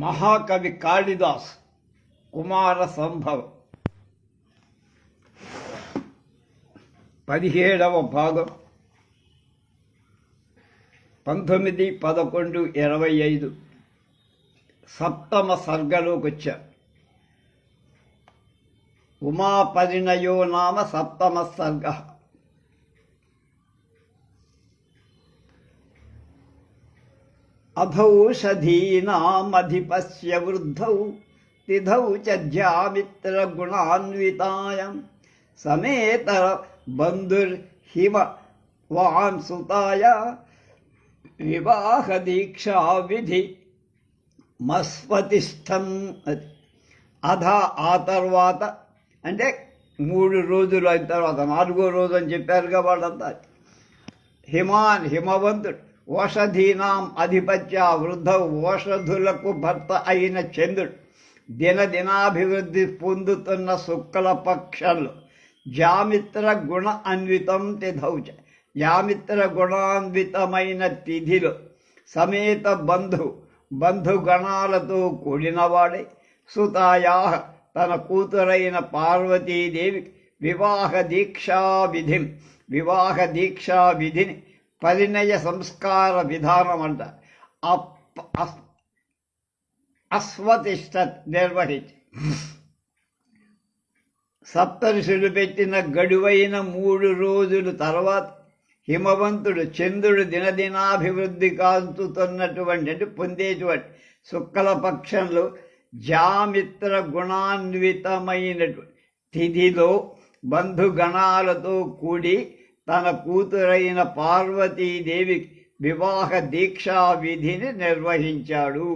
మహాకవి కాళిదాస్ కుమార సంభవం పదిహేడవ భాగం. పంతొమ్మిది పదకొండు ఇరవై ఐదు. సప్తమ సర్గలోకి వచ్చా ఉమాపరిణయో నామ సప్తమ సర్గ. అధౌషధీనామధిపస్య వృద్ధౌ తిథౌ చ జ్యామిత్రగుణాన్వితాయం సమేతర బంధుర్హిమ వాంసుతాయ వివాహ దీక్షా విధి మస్వతిష్టం అధ ఆ తర్వాత అంటే మూడు రోజులు అయిన తర్వాత నాలుగో రోజు అని చెప్పారుగా వాళ్ళంతా. హిమాన్ హిమవంతుడు. ఓషధీనాం అధిపత్య వృద్ధ ఓషధులకు భర్త అయిన చంద్రుడు. దినదినాభివృద్ధి పొందుతున్న శుక్ల పక్షంలో జామిత్ర గుణ అన్వితం తిథౌచ. జామిత్ర గుణాన్వితమైన తిథిలో సమేత బంధు బంధుగణాలతో కూడినవాడే. సుతాయా తన కూతురైన పార్వతీదేవి వివాహ దీక్షా విధిం వివాహ దీక్షా విధిని పరిణయ సంస్కార విధానం అంట అప్ అస్- అస్వతిష్ట నిర్వహించి. సప్తరుషులు పెట్టిన గడువైన మూడు రోజుల తర్వాత హిమవంతుడు చంద్రుడు దినదినాభివృద్ధి కాంచుతున్నటువంటి అంటే పొందేటువంటి శుక్లపక్షంలో జామిత్ర గుణాన్వితమైనటువంటి తిథిలో బంధుగణాలతో కూడి తన కూతురైన పార్వతీదేవి వివాహ దీక్షా విధిని నిర్వహించాడు.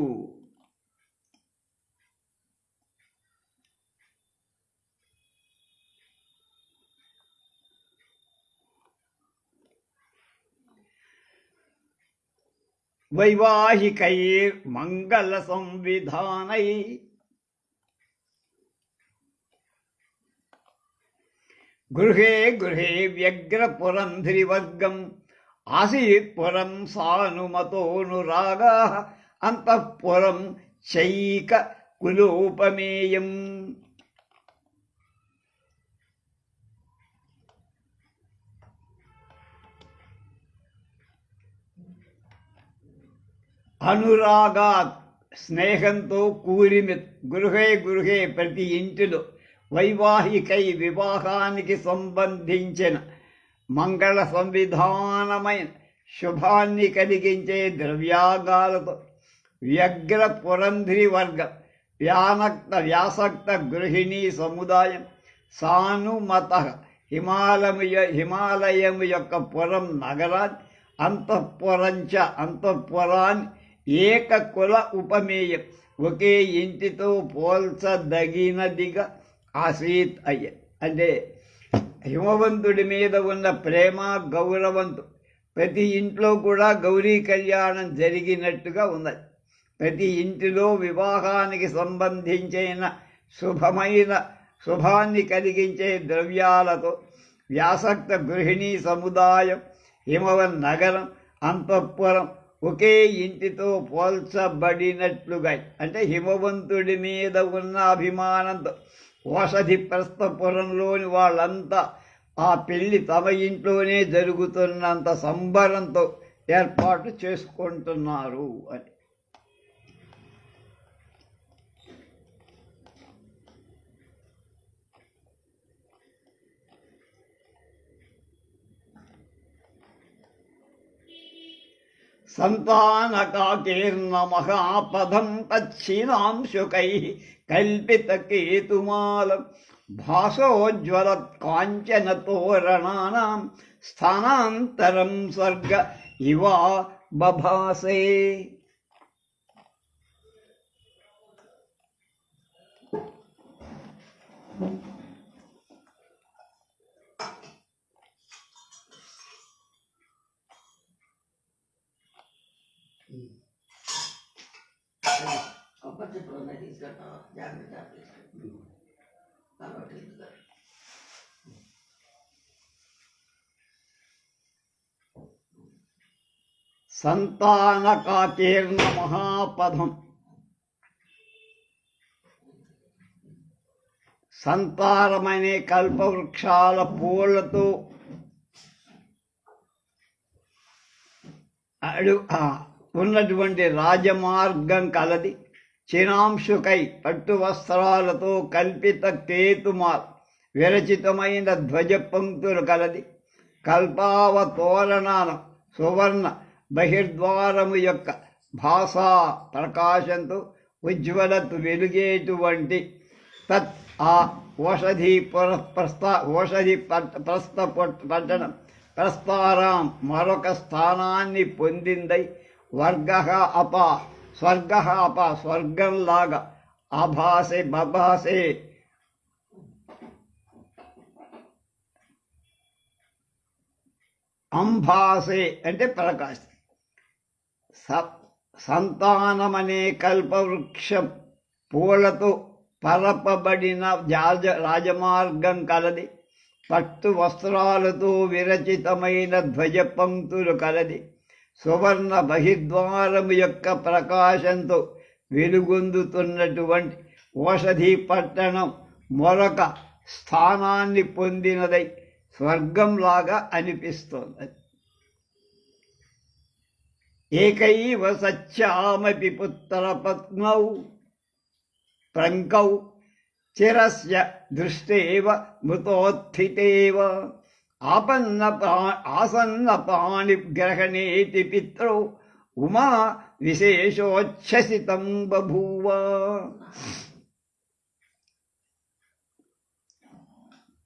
వైవాహికైర్ మంగళ సంవిధానై గృహే గృహే వ్యగ్రపురంధ్రివర్గం ఆసీత్పురం సానుమతోనురాగా అంతఃపురం చైక కులోపమేయం అనురాగాత్ స్నేహంతో కూరిమి గృహే గృహే ప్రతి ఇంటిలో వైవాహికై వివాహానికి సంబంధించిన మంగళ సంవిధానమైన శుభాన్ని కలిగించే ద్రవ్యాగాలతో వ్యగ్ర పురంధ్రి వర్గం వ్యానక్త వ్యాసక్త గృహిణీ సముదాయం సానుమత హిమాలయ హిమాలయం యొక్క పురం నగరాన్ని అంతఃపురంచ అంతఃపురాన్ని ఏక కుల ఉపమేయం ఒకే ఇంటితో పోల్చదగినదిగా ఆసీత్ అయ్య అంటే హిమవంతుడి మీద ఉన్న ప్రేమ గౌరవంతు ప్రతి ఇంట్లో కూడా గౌరీ కళ్యాణం జరిగినట్టుగా ఉన్నది. ప్రతి ఇంటిలో వివాహానికి సంబంధించిన శుభమైన శుభాన్ని కలిగించే ద్రవ్యాలతో వ్యాసక్త గృహిణీ సముదాయం హిమవన్ నగరం అంతఃపురం ఒకే ఇంటితో పోల్చబడినట్లుగా అంటే హిమవంతుడి మీద ఉన్న అభిమానంతో ఓషధి ప్రస్థపురంలోని వాళ్ళంతా ఆ పెళ్ళి తమ ఇంట్లోనే జరుగుతున్నంత సంబరంతో ఏర్పాటు చేసుకుంటున్నారు అని. సంతానకాకీర్ణ మహాపదం తచ్చినాంశుకై కల్పితకేతుమాలం భాసోజ్వల కాంచన తోరణానాం స్థానాంతరం స్వర్గ ఇవా బభాసే సంతాన జాగ్రత్త సంతానకాచీర్ణ మహాపదం సంతానమనే కల్పవృక్షాల పూలతో అడు ఉన్నటువంటి రాజమార్గం కలది. చినాంశుకై పట్టు వస్త్రాలతో కల్పిత కేతుమార్ విరచితమైన ధ్వజ పంక్తులు కలది. కల్పావ తోరణాన సువర్ణ బహిర్ద్వారము యొక్క భాషా ప్రకాశంతో ఉజ్వలతు వెలుగేటువంటి తత్ ఆ ఓషధి పుర ప్రస్థ ఓషధి ప్రస్థ పట్టణం ప్రస్థారాం మరొక స్థానాన్ని పొందిందై వర్గ అప స్వర్గ అప స్వర్గంలాగా ఆభాసే బభాసే. అంభాసే అంటే ప్రకాశం. స- సంతానమనే కల్పవృక్షం పూలతో పరపబడిన జాజ రాజమార్గం కలది. పట్టు వస్త్రాలతో విరచితమైన ధ్వజ పంక్తులు కలది. సువర్ణ బహిర్ద్వారము యొక్క ప్రకాశంతో వెలుగొందుతున్నటువంటి ఓషధి పట్టణం మరొక స్థానాన్ని పొందినదై స్వర్గంలాగా అనిపిస్తోంది. ఏకైవ సత్యామపి పుత్రపత్నౌ ప్రంకౌ చిరస్య దృష్టేవ మృతోత్థితేవ. ఆపన్న పా- ఆసన్న పాణిగ్రహణేతి పిత్రౌ ఉమా విశేషోచ్ఛసితం బభూవ.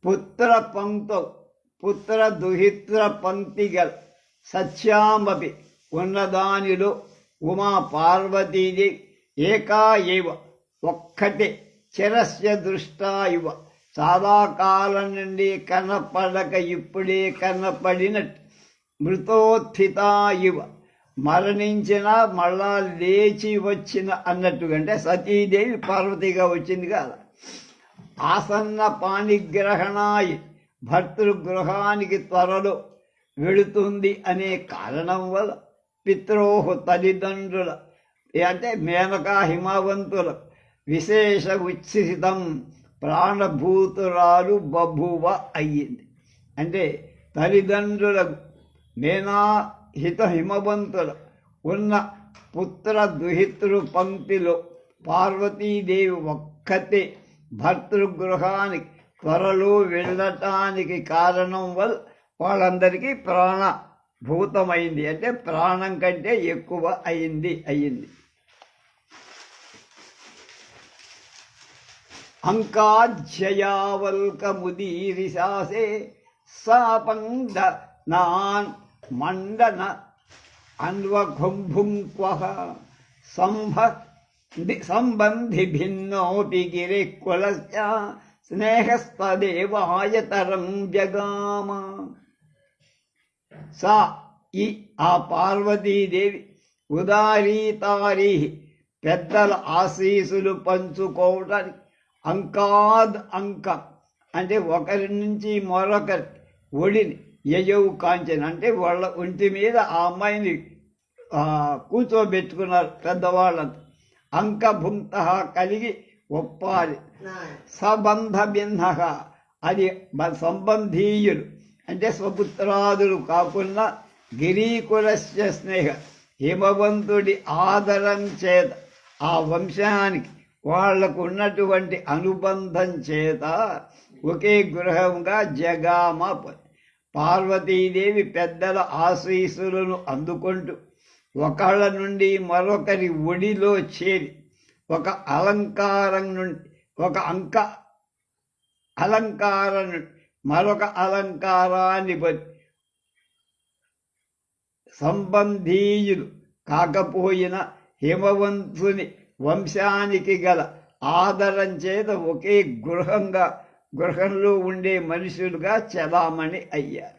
పుత్ర పంక్తౌ పుత్ర దుహిత్ర పంక్తిగల్ సత్యామపి ఉన్నదానిలో ఉమా పార్వతీది ఏకా ఇవ ఒక్కటే చిరస్య దృష్టా ఇవ. చాలా కాలం నుండి కనపడక ఇప్పుడే కనపడినట్టు మృతోత్థిత ఇవ. మరణించిన మళ్ళా లేచి వచ్చిన అన్నట్టుగా అంటే సతీదేవి పార్వతిగా వచ్చింది కదా. ఆసన్న పాణిగ్రహణాయి భర్తృగృహానికి త్వరలో వెళుతుంది అనే కారణం వల్ల పిత్రోహు తల్లిదండ్రుల అంటే మేనకా హిమవంతుల విశేష ఉచ్ఛితం ప్రాణభూతురాలు బభువ అయ్యింది. అంటే తల్లిదండ్రుల నేనా హిత హిమవంతుల ఉన్న పుత్ర దుహితృ పంక్తిలో పార్వతీదేవి ఒక్కతే భర్తృగృహానికి త్వరలో వెళ్ళటానికి కారణం వల్ల వాళ్ళందరికీ ప్రాణ భూతమైంది అంటే ప్రాణం కంటే ఎక్కువ అయింది అయింది అంకాధ్యయావల్కముదీరిశాసే సాపంద నాన్ మండన అన్వకుంభుంక్వ సంభ సంబంధి భిన్నోపి గిరి కులస్య స్నేహస్తదేవాయతరం జగామ సా ఈ ఆ పార్వతీదేవి ఉదారీతారీ పెద్దల ఆశీసులు పంచుకోవడానికి అంకాద్ అంక. అంటే ఒకరి నుంచి మరొకరి ఒడిని యజవు కాంచన్. అంటే వాళ్ళ ఒంటి మీద ఆ అమ్మాయిని కూర్చోబెట్టుకున్నారు పెద్దవాళ్ళంతా. అంకభుంక్త కలిగి ఒప్పాలి. సబంధ భిన్న అది సంబంధీయులు. అంటే స్వపుత్రాదులు కాకుండా గిరీకులస్య స్నేహ హిమవంతుడి ఆదరం చేత ఆ వంశానికి వాళ్ళకు ఉన్నటువంటి అనుబంధం చేత ఒకే గృహంగా జగామ పార్వతీదేవి పెద్దల ఆశీస్సులను అందుకుంటూ ఒకళ్ళ నుండి మరొకరి ఒడిలో చేరి ఒక అలంకారం నుండి ఒక అంక అలంకారం మరొక అలంకారాన్ని బట్టి సంబంధీయులు కాకపోయిన హిమవంతుని వంశానికి గల ఆదరం చేత ఒకే గృహంగా గృహంలో ఉండే మనుషులుగా చలామణి అయ్యారు.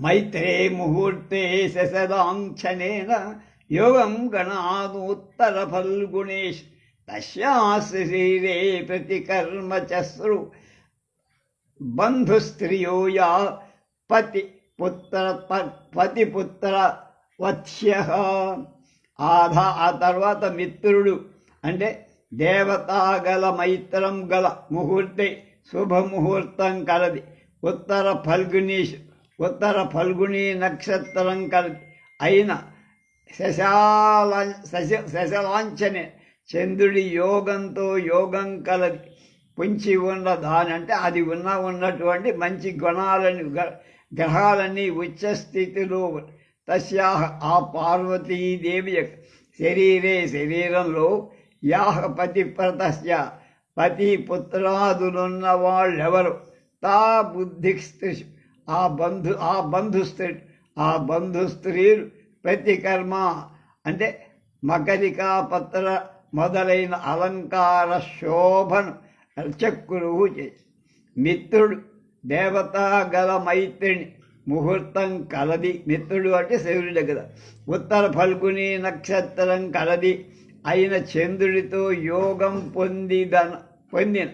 మైత్రే ముహూర్తే శశదాంఛనేన యోగం గణాదోత్తర ఫల్గుణేష్ తస్యా శరీరే ప్రతికర్మ చశ్రు బంధుస్త్రియో యా పతి పుత్ర ప- పతి పుత్ర వత్స్య. ఆధా ఆ తర్వాత మిత్రుడు. అంటే దేవతాగల మైత్రం గల ముహూర్తే శుభముహూర్తం కలది. ఉత్తర ఫల్గుని ఉత్తర ఫల్గుని నక్షత్రం కలది. అయిన శశాల శశ శశలాంఛనే చంద్రుడి యోగంతో యోగం కలది. పుంచి ఉన్న అంటే అది ఉన్న ఉన్నటువంటి మంచి గుణాలని గ్రహాలన్నీ ఉచ్చ స్థితిలో తస్యాహ ఆ పార్వతీదేవి శరీరే శరీరంలో యాహ పతిప్రతస్య పతి పుత్రాదులున్న వాళ్ళెవరు? తా బుద్ధి ఆ బంధు ఆ బంధు స్త్రీ ఆ బంధు స్త్రీలు ప్రతి కర్మ అంటే మకరికా పత్ర మొదలైన అలంకార శోభను చక్రువు చేసి మిత్రుడు దేవత గల మైత్రిని ముహూర్తం కలది మిత్రుడు అంటే శివుడి దగ్గర. ఉత్తర ఫల్గుని నక్షత్రం కలది అయిన చంద్రుడితో యోగం పొందిదన పొందిన.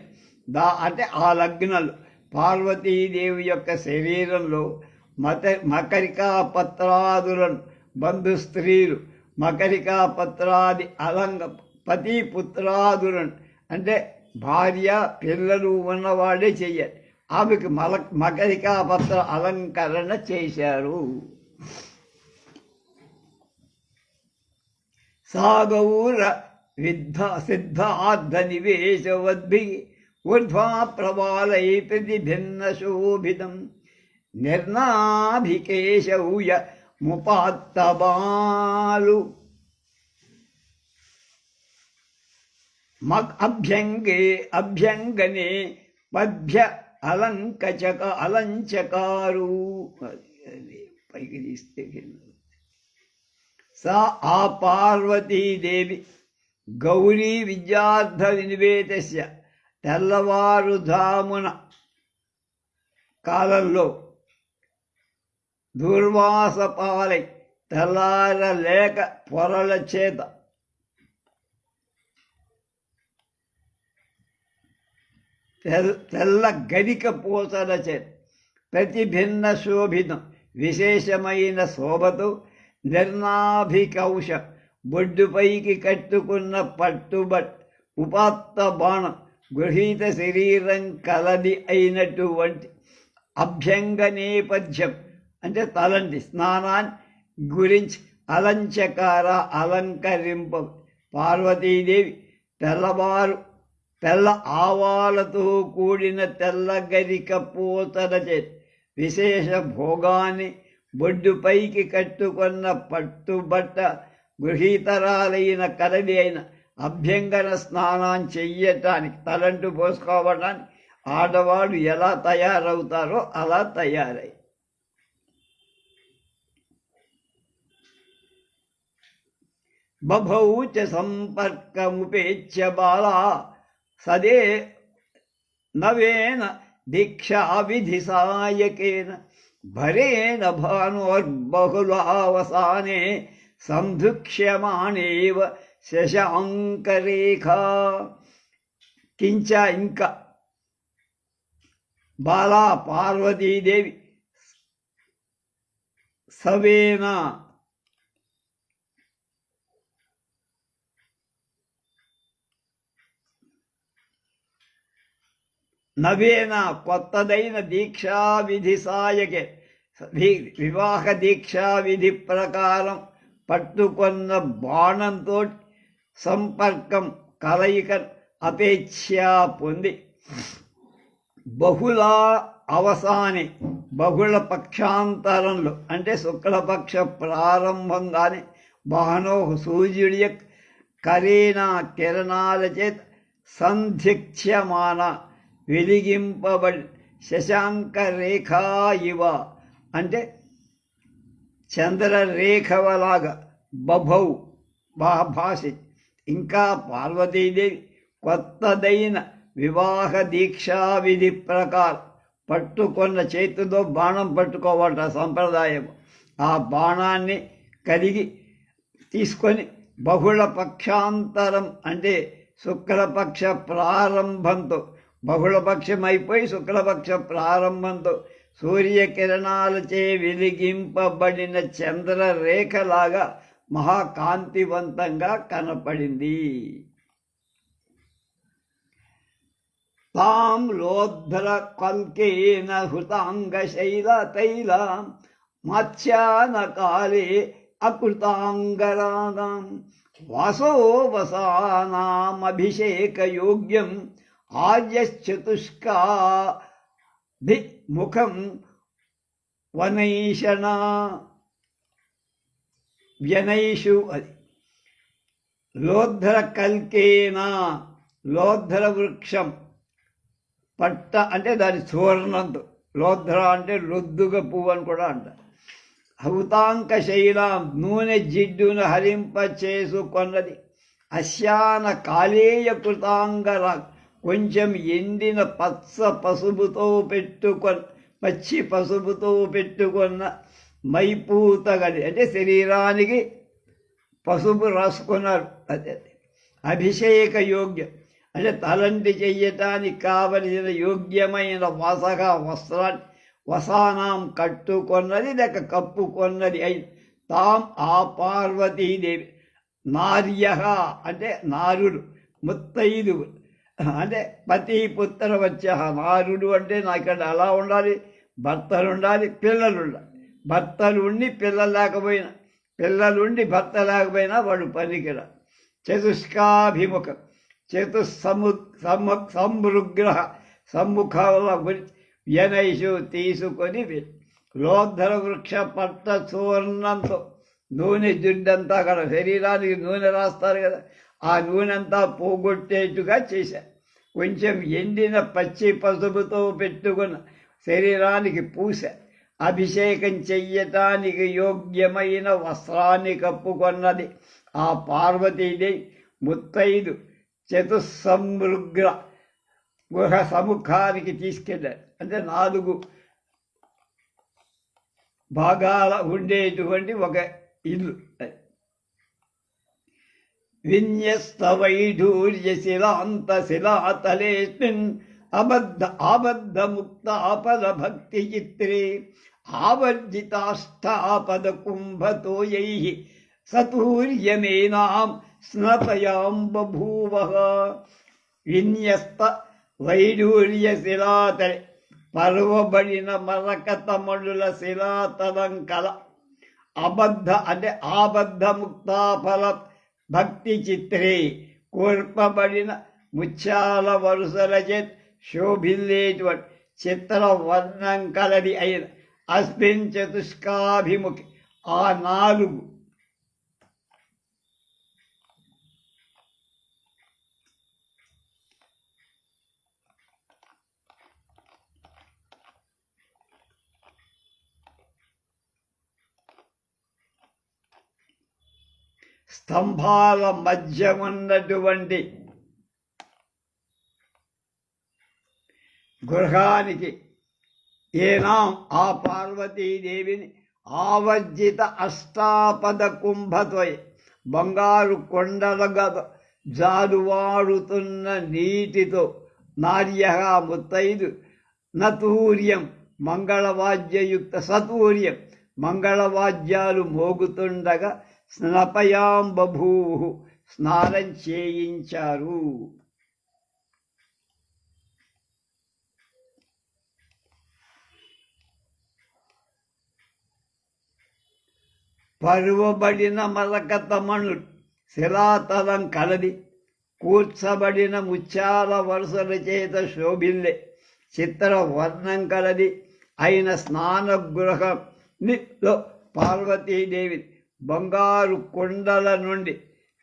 దా అంటే ఆ లగ్నాలు. పార్వతీదేవి యొక్క శరీరంలో మత మకరికా పత్రాదులను బంధు స్త్రీలు మకరికా పత్రాది అలంగ పతి పుత్రాదులను అంటే భార్య పిల్లలు ఉన్నవాడే చెయ్యాలి. ఆమెకు మల మకరికా పత్ర అలంకరణ చేశారు. సాగౌర విద్ధ సిద్ధ ఆర్ధ నివేశవద్భి ఊర్ధ్వా ప్రవాలై ప్రతిభిన్న శోభితం నిర్నాభికేశౌయ ముపాత్తబాలు మగ్ అభ్యంగే అభ్యంగనే పద్భ్య అలంకచక అలంచకారు. పైకి తీస్తే సా ఆ పార్వతీదేవి గౌరీ విద్యార్థ వినివేతస్య తెల్లవారుధామున కాలంలో దుర్వాసపాలై తెల్లారలేక పొరల చేత తెల్ల గరిక పూసలచే ప్రతిభిన్న శోభితం విశేషమైన శోభతో నిర్నాభికౌశ బొడ్డుపైకి కట్టుకున్న పట్టుబట్ ఉపాత్త బాణం గృహీత శరీరం కలది అయినటువంటి అభ్యంగ నేపథ్యం. అంటే తలంటి స్నానాన్ని గురించి అలంచకార అలంకరింప పార్వతీదేవి తెల్లవారు తెల్ల ఆవాలతో కూడిన తెల్ల గరిక పూతల విశేష భోగాన్ని బొడ్డుపైకి కట్టుకున్న పట్టుబట్ట గృహీతరాలైన కరడి అయిన అభ్యంగన స్నానం చెయ్యటానికి తలంటు పోసుకోవటానికి ఆడవాళ్ళు ఎలా తయారవుతారో అలా తయారై. బభౌచ చ సంపర్కముపేచ్య బాలా సదే నవేన దీక్షా విధి సాయకేన భరేణ భానోర్బహుళావసానే సంధుక్ష్యమాణేవ శశాంకరేఖా కించ ఇంకా బాలా పార్వతీదేవి నవీన కొత్తదైన దీక్షా విధి సాయకే వివాహ దీక్షా విధి ప్రకారం పట్టుకొన్న బాణంతో సంపర్కం కలయిక అపేక్ష పొంది. బహుళ అవసాని బహుళ పక్షాంతరంలో అంటే శుక్లపక్ష ప్రారంభం కానీ బాణో సూర్యుడి కరీనా కిరణాల చేత సంధిక్ష్యమాన వెలిగింపబడి శశాంక రేఖా ఇవ అంటే చంద్రరేఖవలాగా బభౌ బా భాషి ఇంకా పార్వతీదేవి కొత్తదైన వివాహ దీక్షా విధి ప్రకారం పట్టుకున్న చేతితో బాణం పట్టుకోవాలట సంప్రదాయం. ఆ బాణాన్ని కలిగి తీసుకొని బహుళ పక్షాంతరం అంటే శుక్లపక్ష ప్రారంభంతో బహుళపక్షమైపోయి శుక్లపక్ష ప్రారంభంతో సూర్యకిరణాలచే వెలిగింపబడిన చంద్రరేఖలాగా మహాకాంతివంతంగా కనపడింది. తాం లోద్ధర కల్కేన హృతాంగశైలతైలాం మత్స్యానకాలే అకృతాంగరాగాం వాసో వసానామభిషేకయోగ్యం ముఖం వనైషణ వ్యనైషు అది లోద్ధర కల్కేన లోద్ధర వృక్షం పట్ట అంటే దాని సువర్ణంతో లోద్ధర అంటే లొద్దుగ పువ్వు అని కూడా అంటారు హౌతాంక శైలం నూనె జిడ్డును హరింప చేసుకొన్నది అశాన కాలేయ కృతాంగర కొంచెం ఎండిన పచ్చ పసుపుతో పెట్టుకొని పచ్చి పసుపుతో పెట్టుకున్న మైపూత గది అంటే శరీరానికి పసుపు రాసుకున్నారు. అదే అభిషేక యోగ్యం. అంటే తలంటి చెయ్యటానికి కావలసిన యోగ్యమైన వసగ వస్త్రాన్ని వసానాం కట్టుకొన్నది లేక కప్పుకొన్నది అయి తాం ఆ పార్వతీదేవి. నార్య అంటే నారుడు ముత్తైదువులు. అంటే పతి పుత్ర వచ్చే నారుడు అంటే నాకు ఇక్కడ అలా ఉండాలి భర్తలు ఉండాలి పిల్లలు ఉండాలి భర్తలు ఉండి పిల్లలు లేకపోయినా పిల్లలుండి భర్త లేకపోయినా వాడు పనికిరా. చతుష్కాభిముఖం చతు సము సమృగ్రహ సమ్ముఖాల గురించి తీసుకొని లోద్ధర వృక్ష పట్ట చూర్ణంతో నూనె జుడ్డంతా అక్కడ శరీరానికి నూనె రాస్తారు కదా. ఆ నూనెంతా పోగొట్టేట్టుగా చేశారు కొంచెం ఎండిన పచ్చి పసుపుతో పెట్టుకున్న శరీరానికి పూస. అభిషేకం చెయ్యటానికి యోగ్యమైన వస్త్రాన్ని కప్పుకొన్నది ఆ పార్వతీదేవి. ముత్తైదు చతుస్సమృగ్ర గుహ సముఖానికి తీసుకెళ్ళారు అంటే నాలుగు భాగాల ఉండేటువంటి ఒక ఇల్లు. చిత్రే ఆవర్జితాష్టాపద కుంభతోయై సతూర్యమేనాం స్నపయాం బభూవ విన్యస్త వైడూర్య శిలాతలే పర్వబడిన మరకతమణుల శిలాతలం కల అబద్ధ అంటే ఆబద్ధ ముక్తాఫల భక్తి చిత్రే కూర్పబడిన ముత్యాల వరుసల చేత్ శోభిల్లేటువంటి చిత్ర వర్ణం కలది అయిన అస్మిన్ చతుష్కాభిముఖి. ఆ నాలుగు స్తంభాల మధ్య ఉన్నటువంటి గృహానికి ఏనాం ఆ పార్వతీదేవిని ఆవర్జిత అష్టాపద కుంభతోయ్ బంగారు కొండలుగా జారువాడుతున్న నీటితో నార్యగా ముత్తైదు నతూర్యం మంగళవాద్యయుక్త సతూర్యం మంగళవాద్యాలు మోగుతుండగా స్నపయాం బభూవు స్నానం చేయించారు. పరువబడిన మలకతమణు శిలాతలం కలది కూర్చబడిన ముత్యాల వరుసల చేత శోభిల్లే చిత్ర వర్ణం కలది. అయిన స్నానగృహం పార్వతీదేవి బంగారు కొండల నుండి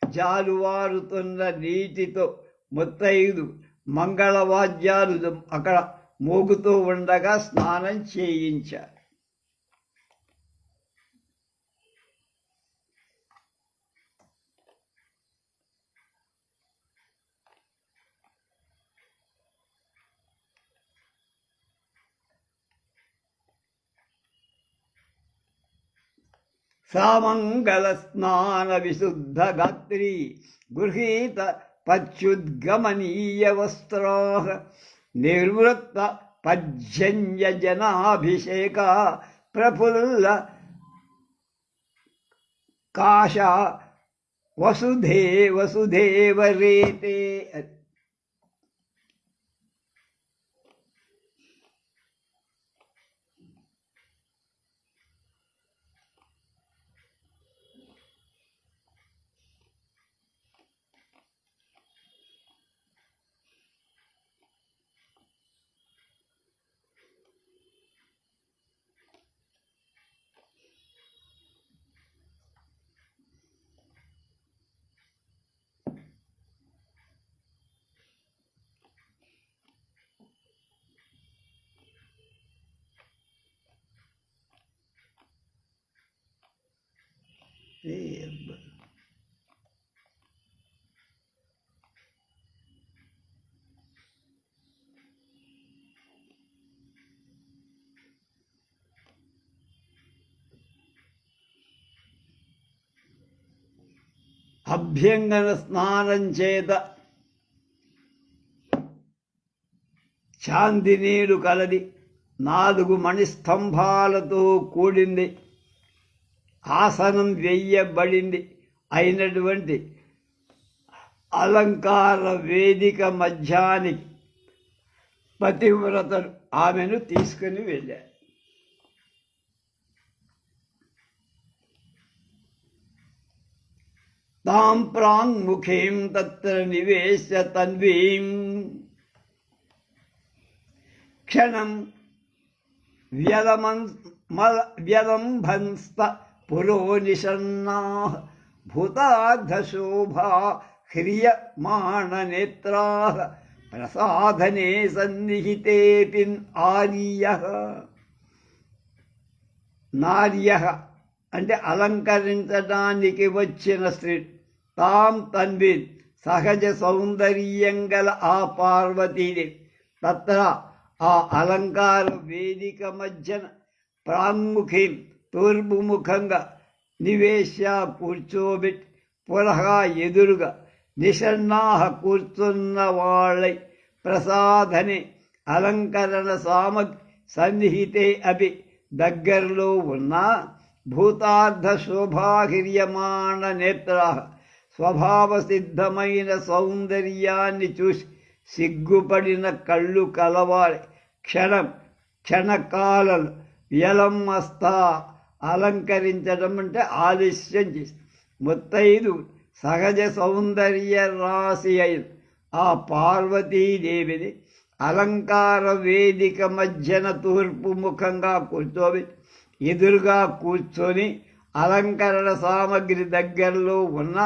జాలువారుతున్న నీటితో ముత్తైదు మంగళవాద్యాలు అక్కడ మోగుతూ ఉండగా స్నానం చేయించారు. సామంగళ స్నాన విశుద్ధ గాత్రి గృహీత పచ్యుద్గమనీయ వస్త్రా నిర్వృత్త పర్జన్య జనాభిషేక అభ్యంగన స్నానం చేత చాందినీరు కలది నాలుగు మణిస్తంభాలతో కూడింది ఆసనం వేయబడింది. అయినటువంటి అలంకార వేదిక మధ్యానికి పతివ్రతలు ఆమెను తీసుకుని వెళ్ళారు. తాం ప్రాంగ్ముఖీం తత్ర నివేశ్య తన్వీం. క్షణం వ్యలమన్ మల వ్యలంభంస్త పురో నిషన్నా భూతార్ధశోభా హ్రియమాణనేత్రా ప్రసాదనే సన్నిహితేపిన్ ఆర్య. నార్య అంటే అలంకరించడానికి వచ్చిన స్త్రీ. తాం తన్వి సహజ సౌందర్యం గల ఆ పార్వతీదేవి తత్ర ఆ అలంకార వేదిక మధ్యన ప్రాంగుఖీం తూర్పుముఖంగా నివేశ్యా నివేశ కూర్చోబెట్టి పురహా ఎదురుగా నిషన్నాహ కూర్చున్న వాళ్ళై ప్రసాదనే అలంకరణ సామగ్రి సన్నిహితే అవి దగ్గరలో ఉన్న భూతార్థ శోభాహిర్యమాణ నేత్ర స్వభావసిద్ధమైన సౌందర్యాన్ని చూసి సిగ్గుపడిన కళ్ళు కలవాలి. క్షణం క్షణకాలం మస్తా అలంకరించడం అంటే ఆలస్యం చేసి. ముత్తైదు సహజ సౌందర్య రాశి అయిన ఆ పార్వతీదేవిని అలంకార వేదిక మధ్యన తూర్పు ముఖంగా కూర్చోబెట్టి ఎదురుగా కూర్చొని అలంకరణ సామగ్రి దగ్గరలో ఉన్న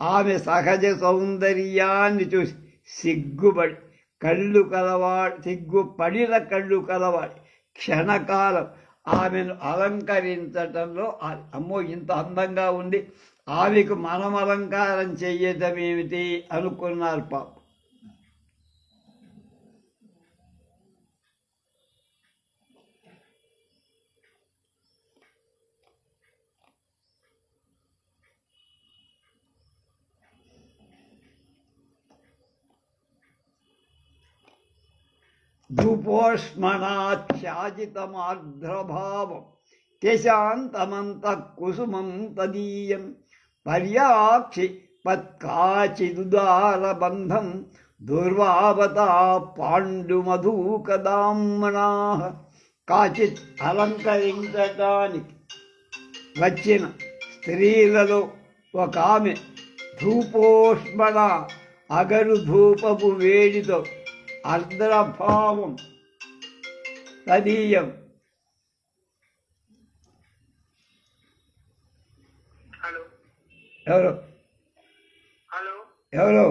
ఆమె సహజ సౌందర్యాన్ని చూసి సిగ్గుపడి కళ్ళు కలవాడి సిగ్గుపడిన కళ్ళు కలవాడి క్షణకాలం ఆమెను అలంకరించటంలో అమ్మో ఇంత అందంగా ఉంది ఆమెకు మనం అలంకారం చెయ్యటం ఏమిటి అనుకున్నారు పాప. ధూపోష్మణాఛాజితమార్ద్రభావం కేశాంతమంత కుసుమం తదీయం పర్యాక్షి పత్కాచిదుదారబంధం. దుర్వావతా పాండుమధూకదామ్నా కాచిత్ అలంకరించటానికి వచ్చిన స్త్రీలలో ఒక ఆమె ధూపోష్మణ అగరు ధూపపు వేడితో అర్ధభావం తదీయం హలో ఎవరు హలో ఎవరు